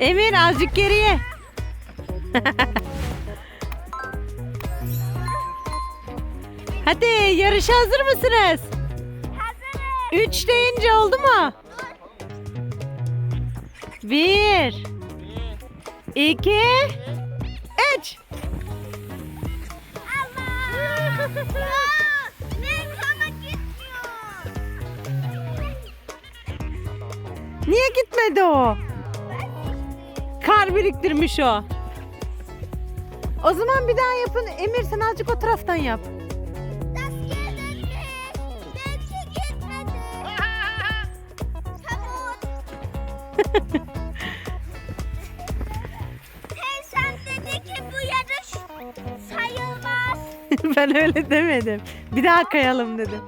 Emir azıcık geriye. Hadi yarışa hazır mısınız? Hazırım. Üç deyince oldu mu? Bir, iki, üç. Allah. Niye gitmedi o? Kar biriktirmiş o. O zaman bir daha yapın. Emir sen azıcık o taraftan yap. Teyzem dedi ki bu yarış sayılmaz. ben öyle demedim. Bir daha kayalım dedim.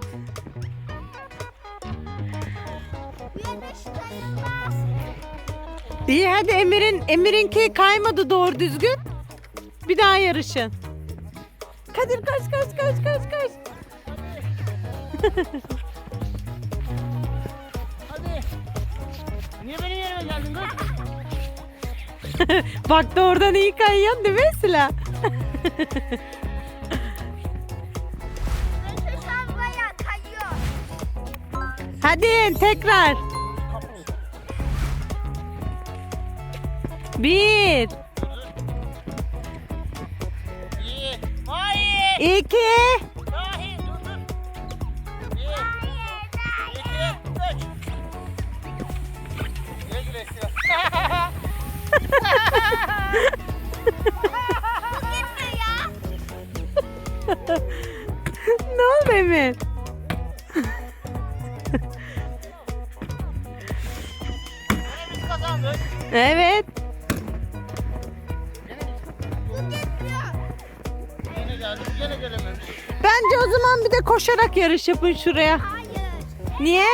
İyi hadi Emir'in Emir'inki kaymadı doğru düzgün. Bir daha yarışın. Kadir kaç kaç kaç kaç kaç. Hadi. Niye benim yerime geldin kız? Bak da oradan iyi kayıyorsun değil mi Sıla? Hadi tekrar. Bir. Hayır. iki, iki, ne oldu Emir? Evet. Yine gelememiş. Bence o zaman bir de koşarak yarış yapın şuraya. Niye?